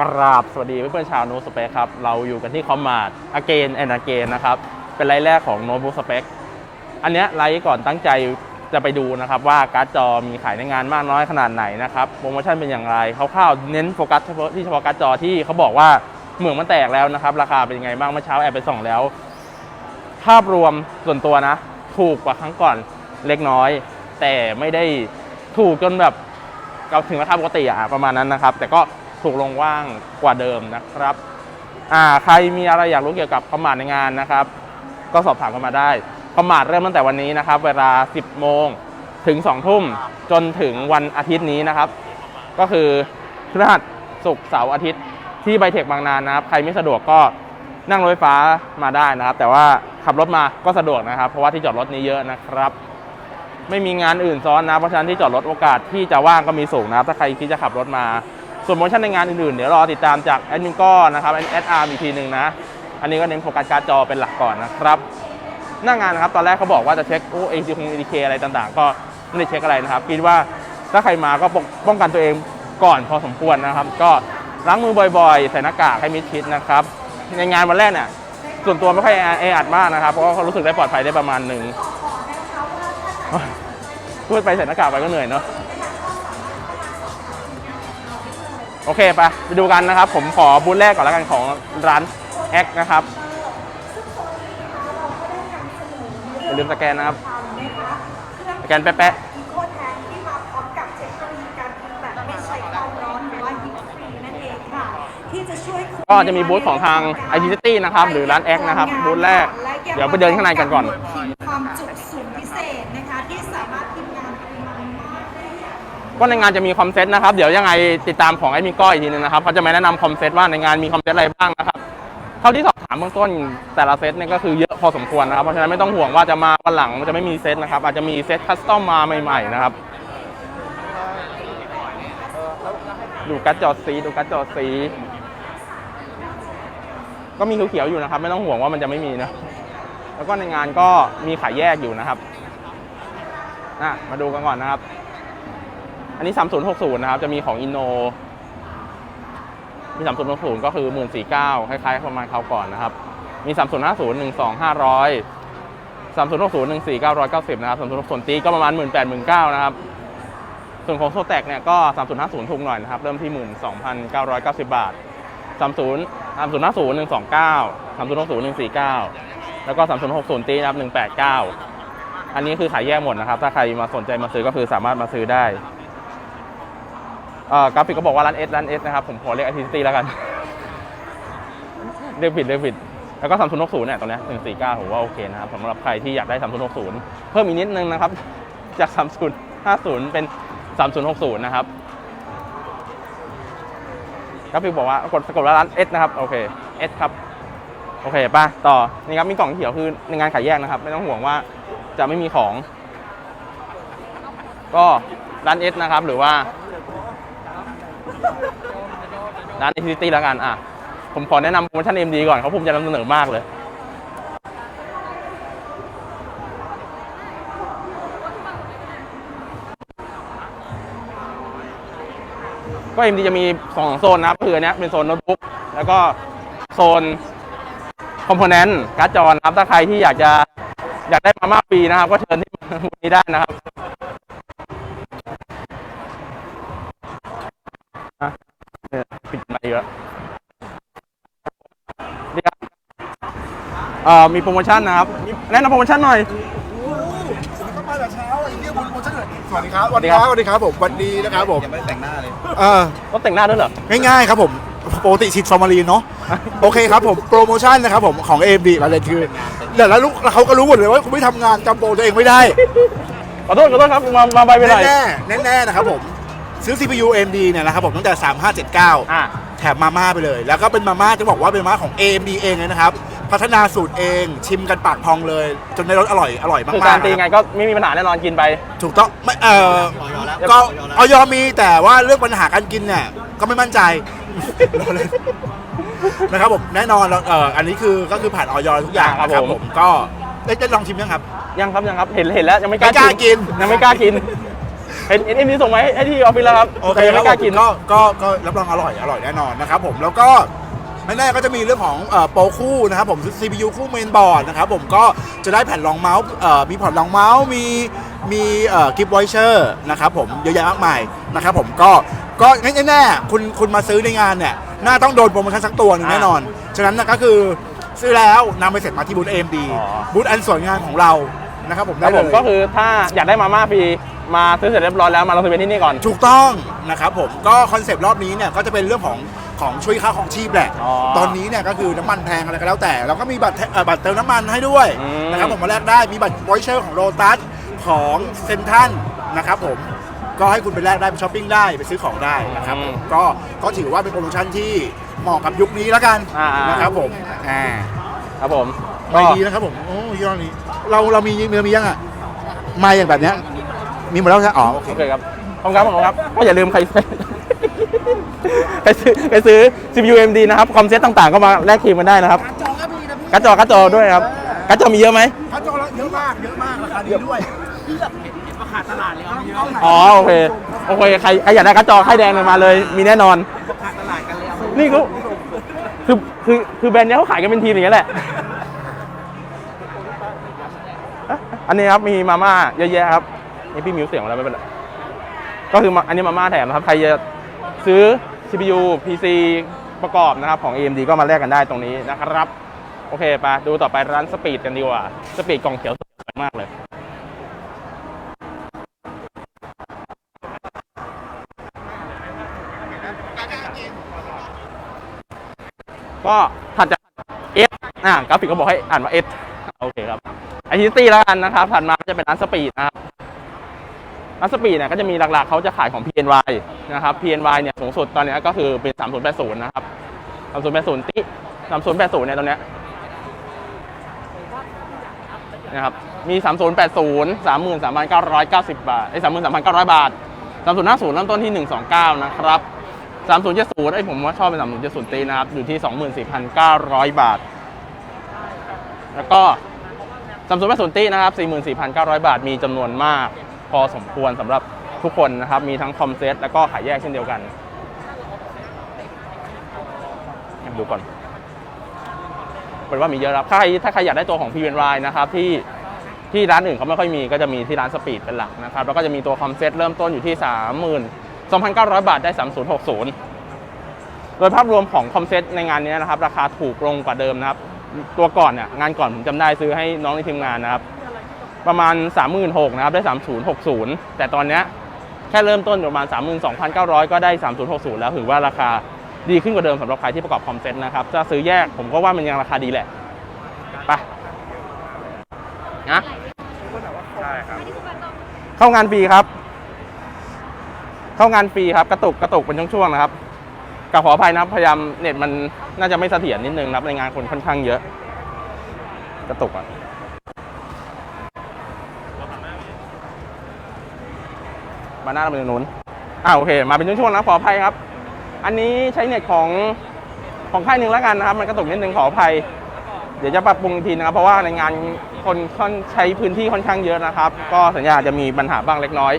กราบสวัสดีเพื่อนๆชาวโน้ตสเปคครับ เราอยู่กันที่คอมมาด again and again นะครับ เป็นไลฟ์แรกของโน้ตบุ๊กสเปคอันเนี้ยไลฟ์ก่อนตั้งใจจะไปดูนะครับว่าการ์ดจอมีขายในงานมากน้อยขนาดไหนนะครับโปรโมชั่นเป็นอย่างไรคร่าวๆเน้นโฟกัสเฉพาะที่เฉพาะการ์ดจอที่เขาบอกว่าเหมืองมันแตกแล้วนะครับ ราคาเป็นยังไงบ้างเมื่อเช้าแอบไปส่องแล้ว ภาพรวมส่วนตัวนะ ถูกกว่าครั้งก่อนเล็กน้อย แต่ไม่ได้ถูกจนแบบเราถึงราคาปกติอะประมาณนั้นนะครับ แต่ก็ ถูกลงว่างกว่าเดิมนะครับอ่าใครมีอะไรอยากรู้เกี่ยวกับคอมมานด์ในงานนะครับ ก็สอบถามกันมาได้คอมมานด์เริ่มตั้งแต่วันนี้นะครับ เวลา 10 โมงถึง 2 ทุ่มจนถึงวันอาทิตย์นี้นะครับ ก็คือพฤหัสศุกร์เสาร์อาทิตย์ที่ไบเทคบางนานะครับ ใครไม่สะดวกก็นั่งรถไฟฟ้ามาได้นะครับ แต่ว่าขับรถมาก็สะดวกนะครับ เพราะว่าที่จอดรถนี้เยอะนะครับ ไม่มีงานอื่นซ้อนนะเพราะฉะนั้นที่จอดรถโอกาสที่จะว่างก็มีสูงนะครับ ถ้าใครคิดจะขับรถมา ส่วนโปรโมชั่นในงานอื่นๆ เดี๋ยวรอติดตามจากแอดมินก้อนะครับแอดอาร์อีกทีหนึ่งนะ อันนี้ก็เน้นโฟกัสการ์ดจอเป็นหลักก่อนนะครับ หน้างานนะครับตอนแรกเขาบอกว่าจะเช็คโอ้เอซีคงเอเคอะไรต่างๆ ก็ไม่ได้เช็คอะไรนะครับคิดว่าถ้าใครมาก็ปกป้องกันตัวเองก่อนพอสมควรนะครับ ก็ล้างมือบ่อยๆ ใส่หน้ากากให้มิดชิดนะครับในงานวันแรกเนี่ยส่วนตัวไม่ค่อยแออัดมากนะครับเพราะเขารู้สึกได้ปลอดภัยได้ประมาณหนึ่งพูดไปใส่หน้ากากไปก็เหนื่อยเนาะ โอเคไปไปดูกันนะครับ ผมขอบูธแรกก่อนแล้วกันของร้านแอคนะครับอย่าลืมสแกนนะครับสแกนแป๊ะอีโคแทนที่มาพร้อมกับเทคโนโลยีการพิมพ์แบบไม่ใช้ความร้อนหรือว่าฮีทฟรีนั่นเองค่ะที่จะช่วยคุณก็จะมีบูธของทาง i t City นะครับ หรือร้านแอคนะครับบูธแรก เดี๋ยวไปเดินข้างในกันก่อน ก็ในงานจะมีคอมเซ็ตนะครับ เดี๋ยวยังไงติดตามของไอ้มิก้อยอีกทีนึงนะครับเขาจะมาแนะนำคอมเซ็ตว่าในงานมีคอมเซ็ตอะไรบ้างนะครับเท่าที่สอบถามเบื้องต้นแต่ละเซตเนี่ยก็คือเยอะพอสมควรนะครับ เพราะฉะนั้นไม่ต้องห่วงว่าจะมาวันหลังจะไม่มีเซตนะครับ อาจจะมีเซตคัสตอมมาใหม่ๆนะครับ ดูกัดจอสีดูกัดจอสีก็มีเขียวๆอยู่นะครับ ไม่ต้องห่วงว่ามันจะไม่มีนะแล้วก็ในงานก็มีขายแยกอยู่นะครับอะมาดูกันก่อนนะครับ อันนี้ 3060 นะครับ จะมีของ Inno มี 3060 ก็คือ 149คล้ายๆ ประมาณคราวก่อนนะครับ มี 3050 12500 3060 14990 นะครับ3060ตีก็ประมาณ 18,009นะครับ ส่วนของโซแตกเนี่ยก็ 3050 ถูกหน่อยนะครับ เริ่มที่ 12,990 บาท 30 3050 129 3060 149 แล้วก็ 3060 ตีนะครับ 189 อันนี้คือขายแยกหมดนะครับ ถ้าใครมาสนใจมาซื้อก็คือสามารถมาซื้อได้ กราฟิกก็บอกว่าร้านเอสร้านเอสนะครับ ผมขอเรียกไอทีซีแล้วกัน เรียกผิดเรียกผิด แล้วก็3060เนี่ยตรงเนี้ย149ผมว่าโอเคนะครับสำหรับใครที่อยากได้3060เพิ่มอีกนิดนึงนะครับ จาก3050เป็น3060นย์นะครับกราฟิกบอกว่ากดสะกดว่าร้าน S นะครับ โอเค S ครับโอเคป่ะต่อนี่ครับมีกล่องเขียวคือในงานขายแยกนะครับ ไม่ต้องห่วงว่าจะไม่มีของ ก็ร้าน S นะครับ หรือว่า ร้านอินฟินิตี้แล้วกันอะผมขอแนะนำโปรโมชั่น MD ก่อนเขาภูมิใจนำเสนอมากเลย ก็ MD จะมีสองโซนนะครับคืออันเนี้ยเป็นโซนโน้ตบุ๊กแล้วก็โซนคอมโพเนนต์การ์ดจอนะครับถ้าใครที่อยากจะอยากได้มาม่าฟรีนะครับ ก็เชิญที่บูธนี้ได้นะครับอะเนี่ยปิดมาเยอะนี่ครับเอ่อมีโปรโมชั่นนะครับแนะนำโปรโมชั่นหน่อยต้องมาแต่เช้าไอ้เหี้ยบุญโปรโมชั่นเลยสวัสดีครับสวัสดีครับสวัสดีครับผมวันนี้นะครับผมยังไม่ได้แต่งหน้าเลยเออต้องแต่งหน้าด้วยเหรอ ง่ายๆครับผมปกติฉีดฟอร์มาลีนเนาะโอเคครับผมโปรโมชั่นนะครับผมของ AMD อะไรคือเดี๋ยวแล้วลูกแล้วเขาก็รู้หมดเลยว่าคุณไม่ทำงานจำโปรตัวเองไม่ได้ ขอโทษขอโทษครับมามาไปไปหน่อยแน่ๆแน่ๆนะครับผมซื้อ CPU AMD เนี่ยนะครับผมตั้งแต่ 3579 อะ แถมมาม่าไปเลย แล้วก็เป็นมาม่าจะบอกว่าเป็นมาม่าของ AMD เองเลยนะครับ พัฒนาสูตรเองชิมกันปากพองเลย จนได้รสอร่อยอร่อยมากคือๆการตีนะครับไงก็ไม่มีปัญหาแน่นอนกินไป ถูกต้องไม่เออออยแล้วก็ออยแล้วออยมีแต่ว่าเรื่องปัญหาการกินเนี่ยก็ไม่มั่นใจนะครับผมแน่นอนเราเอออันนี้คือก็คือผ่านออยทุกอย่างครับนะครับผมผม ก็ได้ได้ลองชิมยังครับ ยังครับยังครับเห็นเห็นแล้วยังไม่กล้าไม่กล้ากินยังไม่กล้ากินเป็น SMD ส่งมาให้ให้ที่ออฟฟิศแล้วครับโอเคแต่ยังครัไม่บกล้าผมกินก็ก็ก็รับรองอร่อยอร่อยแน่นอนนะครับผมแล้วก็ ไม่แน่ก็จะมีเรื่องของเอ่อโปรคู่นะครับผม CPU คู่เมนบอร์ดนะครับผมก็จะได้แผ่นรองเมาส์เอ่อมีพอร์ตรองเมาส์มีมีเอ่อกิฟต์ไวเชอร์นะครับผมเยอะแยะมากมายนะครับผมก็ก็แน่ๆคุณคุณมาซื้อในงานเนี่ยน่าต้องโดนโปรโมชั่นสักตัวหนึงแน่นอน ฉะนั้นนะก็คือซื้อแล้วนำไปเสร็จมาที่บูธ AMD อ๋อบูธอันสวยงามของเรานะครับผมคได้รับเลผมยก็คือถ้าอยากได้มาม่าฟรีมาซื้อเสร็จเรียบร้อยแล้วมาลงทะเบียนที่นี่ก่อน ถูกต้องนะครับผมก็คอนเซปต์รอบนี้เนี่ยก็จะเป็นเรื่องของ ของช่วยค่าของชีพแหละ อ๋อตอนนี้เนี่ยก็คือน้ำมันแพงอะไรก็แล้วแต่ เราก็มีบัตรเอ่อบัตรเติมน้ำมันให้ด้วยอืม นะครับผมมาแลกได้มีบัตรวอยเชอร์ของโ o ตัสของเซนทันนะครับผมก็ให้คุณไปแลกได้ไปช้อปปิ้งได้ไปซื้อของได้นะครับผมก็ก็ถือว่าเป็นโปรโมชั่นที่เหมาะกับยุคนี้แล้วกันอ่าๆนะครับผมอ่า ครับผมไม่ดีนะครับผมโอ้ยี่ห้อนี้เราเรามีมีมียังอะมาอย่างแบบเนี้ยมีหมดแล้วใช่อ๋อโอเค โอเคครับขอบคุณครับขอบคุณครับก็อย่าลืมใคร ใครซื้อใครซื้อ CPU AMD นะครับ คอมเซ็ตต่างๆ ก็มาแลกครีมกันได้นะครับ การ์ดจอการ์ดจอด้วยครับการ์ดจอมีเยอะไหมถ้าจอละเยอะมากเยอะมากราคาดีด้วยอ๋อโอเคโอเคใครใครอยากได้การ์ดจอไข่แดงเลยมาเลย มีแน่นอนนี่เขาคือคือคือแบรนด์เนี้ยเขาขายกันเป็นทีมอย่างนี้ยแหละอันนี้ครับมีมาม่าเยอะแยะครับนี่พี่มิวเสียงอะไรไม่เป็นไรก็คือมาอันนี้มาม่าแถมนะครับใครจะซื้อ CPU PC ประกอบนะครับของ AMD ก็มาแลกกันได้ตรงนี้นะครับ โอเคไปดูต่อไปร้านสปีดกันดีกว่า สปีดกล่องเขียวสวยมากเลยก็ถัดจาก S อ่ากราฟิกก็บอกให้อ่านว่า S โอเคครับไอทีตี้แล้วกันนะครับ ถัดมาจะเป็นร้านสปีดนะครับ ร้านสปีเนี่ยก็จะมีหลักๆเขาจะขายของ PNY นะครับ PNY เนี่ยสูงสุดตอนนี้ก็คือเป็น 3080 นะครับ 3080 ติ 3080 เนี่ยตรงเนี้ยนะครับ มี 3080 33,990 บาทไอ้33,900 บาท 3050เริ่มต้นที่ 129 นะครับ 3070ไอ้ผมว่าชอบเป็น3070 ตีนะครับ อยู่ที่ 24,900 บาท แล้วก็ 3080 ตีนะครับ 44,900 บาท มีจำนวนมาก พอสมควรสำหรับทุกคนนะครับ มีทั้งคอมเซตแล้วก็ขายแยกเช่นเดียวกันดูก่อนเป็นว่ามีเยอะครับถ้าใครถ้าใครอยากได้ตัวของ p ี n y นะครับที่ที่ร้านอื่นเขาไม่ค่อยมีก็จะมีที่ร้านสปีดเป็นหลักนะครับ แล้วก็จะมีตัวคอมเซตเริ่มต้นอยู่ที่ 30,000 2,900 บาทได้ 3060 โดยภาพรวมของคอมเซตในงานนี้นะครับ ราคาถูกลงกว่าเดิมนะครับ ตัวก่อนเนี่ยงานก่อนผมจำได้ซื้อให้น้องในทีมงานนะครับ ประมาณ 36,000นะครับได้ 3060 แต่ตอนนี้แค่เริ่มต้นประมาณ 32,900 ก็ได้ 3060 แล้วถือว่าราคาดีขึ้นกว่าเดิมสำหรับใครที่ประกอบคอมเซ็ตนะครับจะซื้อแยกผมก็ว่ามันยังราคาดีแหละไปนะใช่ครับเข้างานฟรีครับ เข้างานฟรีครับกระตุกกระตุกเป็นช่วงๆนะครับกับขออภัยนะพยายามเน็ตมันน่าจะไม่เสถียรนิดนึงนะครับในงานคนค่อนข้างเยอะ กระตุกอะ มาหน้าเราเป็นตรงนู้นอ่าโอเค มาเป็นช่วงๆนะขออภัยครับ อันนี้ใช้เน็ตของของค่ายหนึ่งแล้วกันนะครับ มันกระตุกนิดนึงขออภัย เดี๋ยวจะปรับปรุงทีนะครับ เพราะว่าในงานคนค่อนใช้พื้นที่ค่อนข้างเยอะนะครับ ก็สัญญาจะมีปัญหาบ้างเล็กน้อย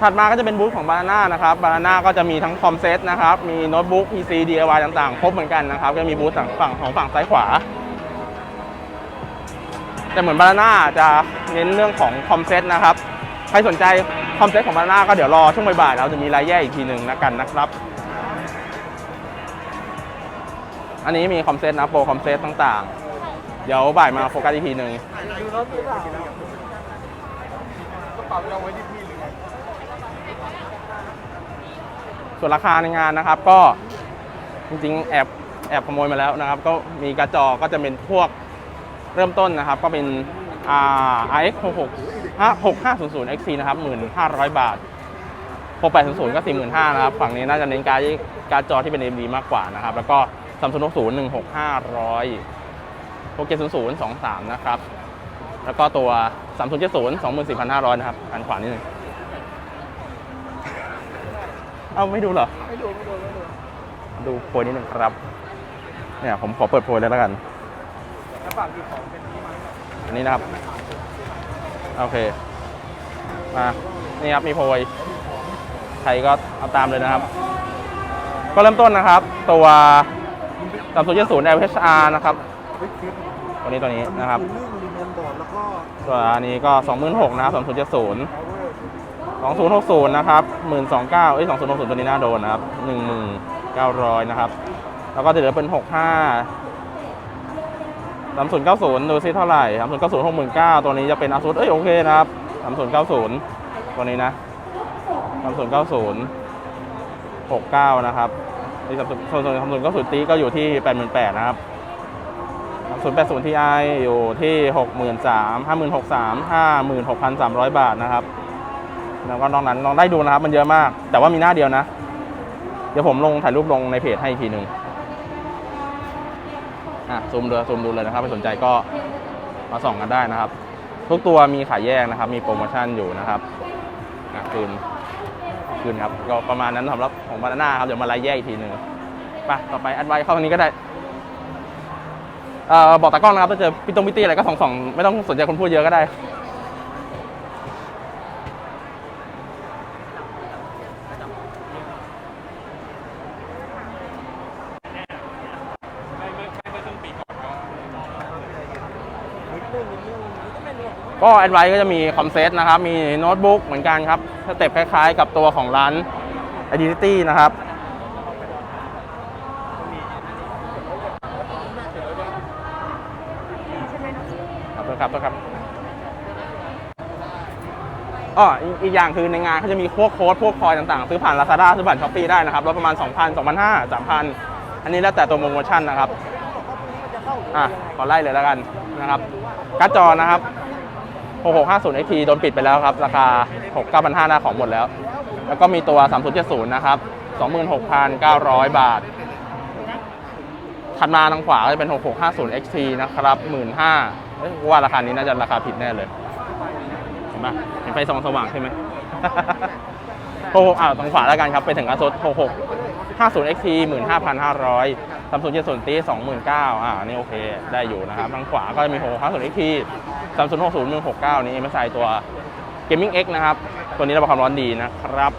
ถัดมาก็จะเป็นบูธของบานาน่านะครับบานาน่าก็จะมีทั้งคอมเซตนะครับ มีโน้ตบุ๊ก PC DIY ต่างๆ ครบเหมือนกันนะครับ ก็มีบูธฝั่งของฝั่งซ้ายขวา แต่เหมือนบานาน่าจะเน้นเรื่องของคอมเซตนะครับ รสนใจคอมเซ็ตของบานาน่าก็เดี๋ยวรอช่วงบ่ายๆเราจะมีรายแยกอีกทีหนึ่งนะกันนะครับ อันนี้มีคอมเซ็ตนะโปรคอมเซ็ตต่างๆ เดี๋ยวบ่ายมาโฟกัสอีกทีหนึ่งส่วนราคาในงานนะครับก็จริงๆแอบแอบขโมยมาแล้วนะครับ ก็มีกร์ดจอก็จะเป็นพวกเริ่มต้นนะครับ ก็เป็น RX 66 6500 XT นะครับ 1,500 บาท6800ก็ 45,000นะครับ ฝั่งนี้น่าจะเน้นการ์ดการ์ดจอที่เป็น AMD มากกว่านะครับ แล้วก็3060 16500 6700 23 นะครับ แล้วก็ตัว3070 24,500 นะครับอันขวานิดนึงเอาไม่ดูเหรอ ไม่ดู ไม่ดู ไม่ดู ดูโพยนิดนึงครับ เนี่ยผมขอเปิดโพยเลยแล้วกันอันนี้นะครับ โอเค มา นี่ครับ มีโพย ใครก็เอาตามเลยนะครับ ก็เริ่มต้นนะครับ ตัวสามศูนย์ศูนย์ LHR นะครับ ตัวนี้ตัวนี้นะครับ ตัวนี้ก็26,000นหกนะครับ2070 2060 นะครับ 129,000เอ้ย2060 ตัวนี้น่าโดนนะครับ 1,900 นะครับ แล้วก็จะเหลือเป็น 65 สามศูนย์เก้าศูนย์ดูซิเท่าไหร่สามศูนย์เก้าศูนย์หกหมื่นเก้าตัวนี้จะเป็นอาซูดเอ้ยโอเคนะครับสามศูนย์เก้าศูนย์ตัวนี้นะสามศูนย์เก้าศูนย์หกเก้านะครับนี่สามศูนย์สามศูนย์เก้าศูนย์ตีก็อยู่ที่แปดหมื่นแปดนะครับสามศูนย์แปดศูนย์ทีไออยู่ที่หกหมื่นสามห้าหมื่นหกสามห้าหมื่นหกพันสามร้อยบาทนะครับแล้วก็นอกนั้นลองได้ดูนะครับ มันเยอะมาก แต่ว่ามีหน้าเดียวนะ เดี๋ยวผมลงถ่ายรูปลงในเพจให้อีกทีหนึ่ง อะซูมดูซูมดูเลยนะครับไม่สนใจก็มาส่องกันได้นะครับ ทุกตัวมีขายแยกนะครับ มีโปรโมชั่นอยู่นะครับอะคืนคืนครับก็ประมาณนั้นสำหรับของบานาน่าครับเดี๋ยวมาไล่แยกอีกทีหนึ่งไปต่อไปอัดไว้เข้าทางนี้ก็ได้เอ่อบอกตากล้องนะครับถ้าเจอพี่ตรงพี่ตี้อะไรก็ส่องๆไม่ต้องสนใจคนพูดเยอะก็ได้ ก็แอดไวก็จะมีคอมเซตนะครับ มีโน้ตบุ๊กเหมือนกันครับสเต็ปคล้ายๆ กับตัวของร้าน Identity นะครับ ครับครับครับอ๋ออีกอีกอย่างคือในงานเขาจะมีพวกโค้ดพวกคอยต่างๆ ซื้อผ่าน Lazada ซื้อผ่าน Shopee ได้นะครับลดประมาณ 2,000 2,500 3,000 อันนี้แล้วแต่ตัวโปรโมชั่นนะครับ อะ ขอไล่เลยแล้วกันนะครับการ์ดจอนะครับ 6650 XT โดนปิดไปแล้วครับ ราคา 69,500หน้าของหมดแล้ว แล้วก็มีตัว 3070 นะครับ 26,900 บาท ถัดมาทางขวาจะเป็น 6650 XT นะครับ15,000เอ้ยว่าราคานี้น่าจะราคาผิดแน่เลย เห็นปะเห็นไฟสองสว่างใช่ไหม66อ่าทางขวาแล้วกันครับ ไปถึงอาซุ 50 XT 15,500 3070ตี29,000อ่านี่โอเค ได้อยู่นะครับ ทางขวาก็จะมี6 50 XT 3060 169 นี่ MSI ตัว Gaming X นะครับ ตัวนี้ระบายความร้อนดีนะครับ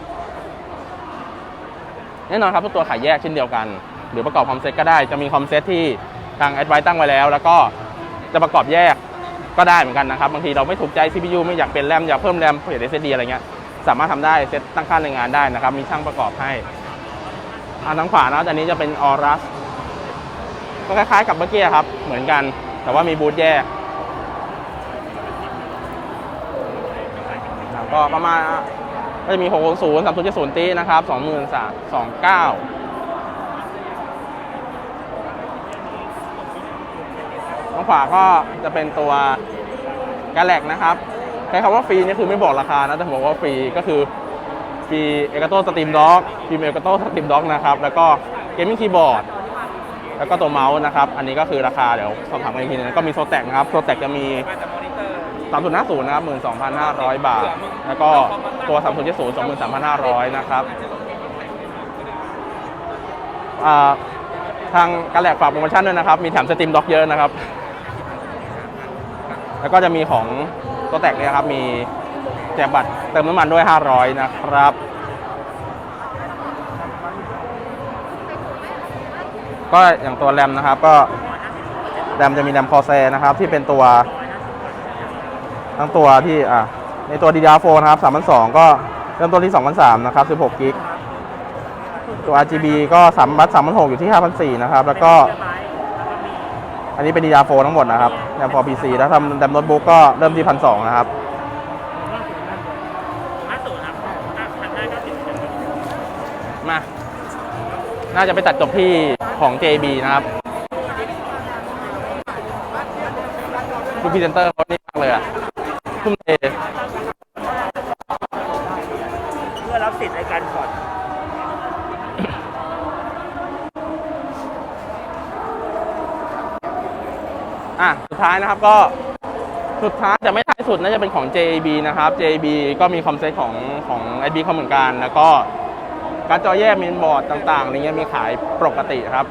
แน่นอนครับทุกตัวขายแยกเช่นเดียวกัน หรือประกอบคอมเซ็ตก็ได้ จะมีคอมเซ็ตที่ทางแอดไวตั้งไว้แล้ว แล้วก็จะประกอบแยกก็ได้เหมือนกันนะครับ บางทีเราไม่ถูกใจ CPU ไม่อยากเป็นแรมอยากเพิ่มแรมเปลี่ยน SSD อะไรเงี้ยสามารถทำได้เซตตั้งค่าในงานได้นะครับ มีช่างประกอบให้ อันทางขวานะอันนี้จะเป็นออรัสก็คล้ายๆกับเมื่อกี้ครับ เหมือนกัน แต่ว่ามีบูทแยกก็ประมาณก็จะมี 660 3070ตีนะครับ 2329ทางขวาก็จะเป็นตัวกาแล็กนะครับ ใช้คำว่าฟรีนี่คือไม่บอกราคานะ แต่ผมบอกว่าฟรีก็คือ ฟรีเอกโต้สตรีมด็อกฟรีเอกโต้สตรีมด็อกนะครับ แล้วก็เกมมิ่งคีย์บอร์ดแล้วก็ตัวเมาส์นะครับ อันนี้ก็คือราคาเดี๋ยวสอบถามกันอีกทีนึงก็มีโซแตกนะครับ โซแตกจะมี 3050นะครับ 12,500 บาท แล้วก็ตัว3070 23,500 นะครับอ่าทางการแหลกฝากโปรโมชั่นด้วยนะครับ มีแถมสตรีมด็อกเยอะนะครับ แล้วก็จะมีของตัวแตกเนี่ยครับ มีแจกบัตร เติมน้ำมันด้วย 500 นะครับ ก็อย่างตัวแรมนะครับ ก็แรมจะมีแรมคอแซนะครับ ที่เป็นตัว ทั้งตัวที่อะในตัว DDR4 นะครับ3,200 ก็เริ่มต้นที่2,300นะครับ16กิกตัว RGB ก็3บัต3,600อยู่ที่5,400นะครับ แล้วก็ อันนี้เป็น DDR4 ทั้งหมดนะครับแรม 4 PC แล้วทำแรมโน้ตบุ๊กก็เริ่มที่1,200นะครับ น่าจะไปตัดจบที่ของ JB นะครับดูพรีเซนเตอร์เขานี่มากเลยอะทุ่มเทเพื่อรับสิทธิ์ในการผ่อนอะสุดท้ายนะครับก็สุดท้ายจะไม่ท้ายสุดน่าจะเป็นของ JB นะครับ JB ก็มีคอมเซ็ตของของ SB เขาเหมือนกัน แล้วก็ การ์ดจอแยกเมนบอร์ดต่างๆอะไรเงี้ยมีขายปกติครับ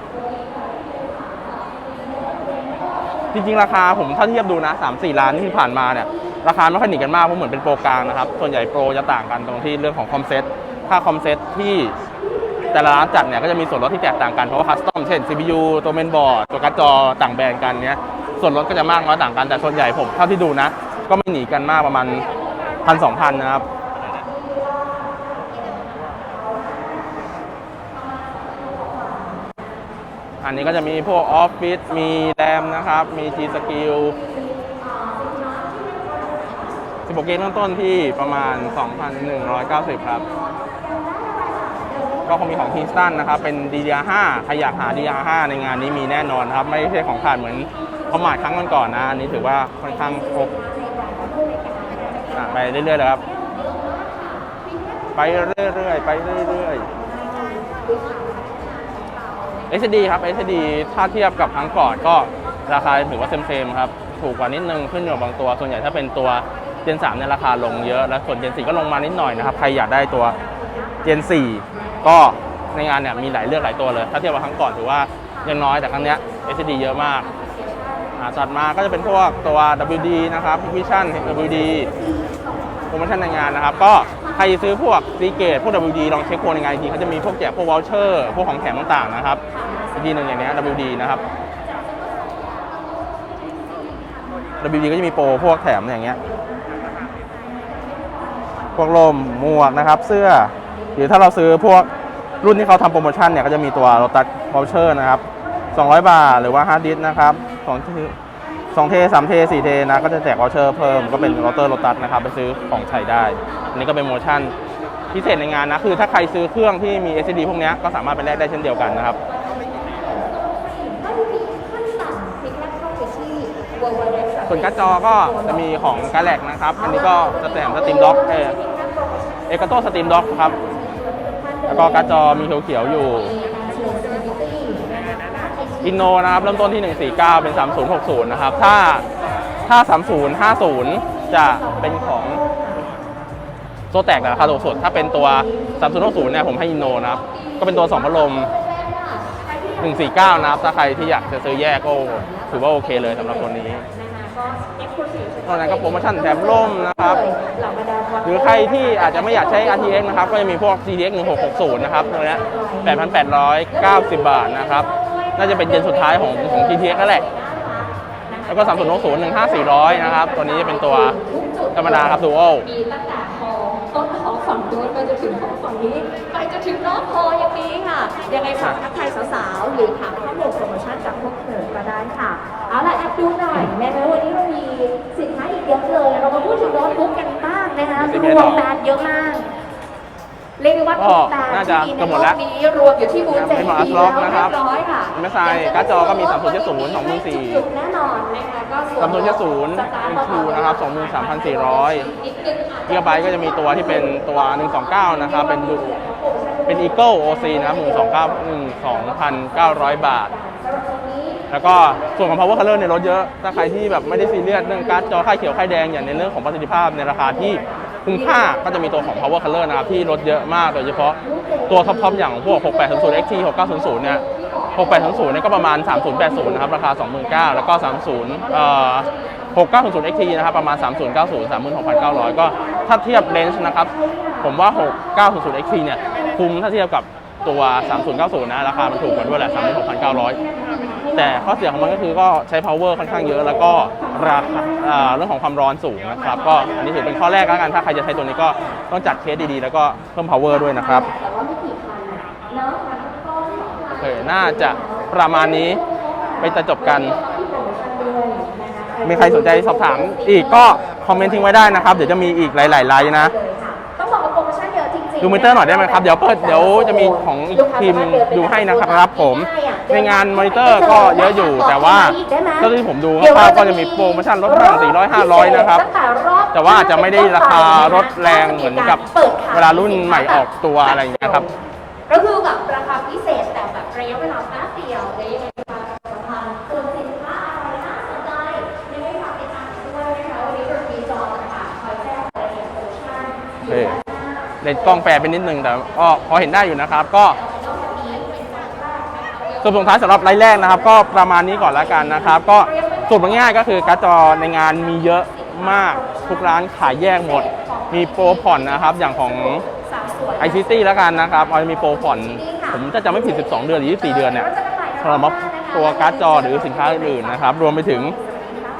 จริงๆ ราคาผมถ้าเทียบดูนะ3 4 ล้านที่ผ่านมาเนี่ยราคาไม่ค่อยหนีกันมากเพราะเหมือนเป็นโปรกลางนะครับ ส่วนใหญ่โปรจะต่างกันตรงที่เรื่องของคอมเซ็ตถ้าคอมเซ็ตที่แต่ละร้านจัดเนี่ยก็จะมีส่วนลดที่แตกต่างกันเพราะว่าคัสตอมเช่น CPU ตัวเมนบอร์ดตัวการ์ดจอต่างแบรนด์กันเนี้ยส่วนลดก็จะมากน้อยต่างกันแต่ส่วนใหญ่ผมเท่าที่ดูนะ ก็ไม่หนีกันมากประมาณพันสองพันนะครับ อันนี้ก็จะมีพวกออฟฟิศมีแรมนะครับ มี G Skill 16เกมเริ่มต้นที่ประมาณ 2,190 ครับ ก็คงมีของ Kingston นะครับ เป็น DDR5 ใครอยากหา DDR5 ในงานนี้มีแน่นอนครับ ไม่ใช่ของขาดเหมือนเขามาดครั้งก่อนๆนะ อันนี้ถือว่าค่อนข้างครบไปเรื่อยๆเลยครับ ไปเรื่อยๆ ไปเรื่อยๆ SD ครับ SD ถ้าเทียบกับครั้งก่อนก็ราคาถือว่าเซมๆครับ ถูกกว่านิดนึงขึ้นอยู่กับบางตัว ส่วนใหญ่ถ้าเป็นตัว Gen 3เนี่ยราคาลงเยอะ แล้วส่วน Gen 4ก็ลงมานิดหน่อยนะครับ ใครอยากได้ตัว Gen 4 ก็ในงานเนี่ยมีหลายเลือกหลายตัวเลย ถ้าเทียบกับครั้งก่อนถือว่ายังน้อยแต่ครั้งเนี้ย SD เยอะมากอ่าถัดมาก็จะเป็นพวกตัว WD นะครับ Vision WD โปรโมชั่นในงานนะครับ ก็ ใครซื้อพวกซีเกตพวก WD ลองเช็คโค้ดในงานอีกทีเขาจะมีพวกแจกพวกวอลเชอร์พวกของแถมต่างๆนะครับอีกทีหนึ่งอย่างเนี้ย WD นะครับ WD ก็จะมีโปรพวกแถมอย่างเงี้ยพวกลมหมวกนะครับ เสื้อ หรือถ้าเราซื้อพวกรุ่นที่เขาทำโปรโมชั่นเนี่ยก็จะมีตัวโ o ตัสวอลเชอร์นะครับ 200 บาทหรือว่าฮาร์ดดิสนะครับสองที่ สองเทสามเทสี่เทนะก็จะแจกวอเชอร์เพิ่มก็เป็นโรเตอร์โ o ตัสนะครับไปซื้อของใช้ได้ อันนี้ก็เป็นโปรโมชั่นพิเศษในงานนะ คือถ้าใครซื้อเครื่องที่มี SSD พวกนี้ก็สามารถไปแลกได้เช่นเดียวกันนะครับส่วนการ์ดจอก็จะมีของกาแล็กนะครับ อันนี้ก็จะแถมสตรีมด็อกเอเอกโตสตรีมด็อกครับ แล้วก็การ์ดจอมีเขียวๆอยู่ อินโนนะครับเริ่มต้นที่ 149 เป็น 3060 นะครับ ถ้าถ้า 3050 จะเป็นของโซแตกราคาถูกสุด ถ้าเป็นตัว 3060 เนี่ยผมให้อินโนนะครับ ก็เป็นตัว 2 พัดลม 149 นะครับ ถ้าใครที่อยากจะซื้อแยกก็ถือว่าโอเคเลยสำหรับตัวนี้นอกจากนั้นก็โปรโมชั่นแถมร่มนะครับ หรือใครที่อาจจะไม่อยากใช้ RTX นะครับ ก็จะมีพวก GTX 1660 นะครับตัวนี้8,890 บาทนะครับ น่าจะเป็นเจนสุดท้ายของของ GTX นั่นแหละ แล้วก็3060 15400นะครับ ตัวนี้จะเป็นตัวธรรมดาครับ Dual มีตั้งแต่ของต้นของฝั่งนู้นไปจนถึงของฝั่งนี้ ไปจนถึงรอบคออย่างนี้ค่ะ ยังไงฝากทักทายสาวๆ หรือถามข้อมูลโปรโมชั่นจากพวกเธอก็ได้ค่ะ เอาล่ะแอปดูหน่อยแม้ว่าวันนี้เรามีสินค้าอีกเยอะเลย เรามาพูดถึงโน้ตบุ๊กกันบ้างนะคะสิบรเอ็ดวหรมอแบรนด์เยอะมาก เรียกได้ว่าทุกแบรนน่าด์จะที่มีในจะหมโลดแล้วกนี้รวมอยู่ที่บูธเจเป็นหมอดี Aslock แล้วนะครับเรียบร้อยค่ะไม่ใช่การ์ดจอก็มี3070 2004จุดๆแน่นอนนะคะก็ส่วนสามศูนย์เจ็ดศูนย์สตาร์ท Intu นะครับ23,400อีกหนึ่งกิกะไบต์ก็จะมีตัวที่เป็นตัว 129 นะครับ เป็นดูเป็น Eagle OC นะครับ129 1,900 บาท แล้วก็ส่วนของ Power Color เนี่ยลดเยอะ ถ้าใครที่แบบไม่ได้ซีเรียสเรื่องการ์ดจอค่ายเขียวค่ายแดงอย่างในเรื่องของประสิทธิภาพในราคาที่ คุณค่าก็จะมีตัวของ Power Color นะครับที่ลดเยอะมากโดยเฉพาะตัวท็อปๆอย่างพวก 6800 XT 6900 เนี่ย 6800 เนี่ยก็ประมาณ 3080 นะครับ ราคา 29,000 แล้วก็ 30เอ่อ6900 XT นะครับ ประมาณ 3090 36,900 ก็ถ้าเทียบเลนส์นะครับ ผมว่า 6900 XT เนี่ย คุ้มถ้าเทียบกับ ตัว 3090 นะ ราคามันถูกกว่าด้วยแหละ 36,900 แต่ข้อเสียของมันก็คือก็ใช้ power ค่อนข้างเยอะ แล้วก็ราคาเรื่องของความร้อนสูงนะครับ ก็อันนี้ถือเป็นข้อแรกแล้วกัน ถ้าใครจะใช้ตัวนี้ก็ต้องจัดเคสดีๆ แล้วก็เพิ่ม power ด้วยนะครับแต่ว่าไม่กี่พันเนาะมันก็สองพันโอเคน่าจะประมาณนี้ไปจะจบกัน มีใครสนใจสอบถามอีกก็คอมเมนต์ทิ้งไว้ได้นะครับ เดี๋ยวจะมีอีกหลายๆไลน์นะ ดูมิเตอร์หน่อยได้ไหมครับ เดี๋ยวเปิดเดี๋ยวจะมีของอีกทีมดูให้นะครับ ผมในงานมอนิเตอร์ก็เยอะอยู่ แต่ว่าเท่าที่ผมดูคร่าวๆก็จะมีโปรโมชั่นลดบ้าง400 500 นะครับ แต่ว่าอาจจะไม่ได้ราคารถแรงเหมือนกับเวลารุ่นใหม่ออกตัวอะไรอย่างเงี้ยครับก็คือแบบราคาพิเศษแต่แบบระยะเวลา เลนส์กล้องแปรไปนิดนึงแต่ก็พอเห็นได้อยู่นะครับ ก็ส่วนสุดท้ายสำหรับไลน์แรกนะครับ ก็ประมาณนี้ก่อนแล้วกันนะครับ ก็สรุปง่ายก็คือการ์ดจอในงานมีเยอะมากทุกร้านขายแยกหมด มีโปรผ่อนนะครับอย่างของไอซิตี้แล้วกันนะครับเอามีโปรผ่อน ผมจะจำไม่ผิด 12 เดือนหรือ 24 เดือนเนี่ยสำหรับตัวการ์ดจอหรือสินค้าอื่นๆนะครับ รวมไปถึง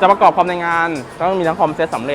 จะประกอบคอมในงานก็ต้องมีทั้งคอมเซ็ตสำเร็จ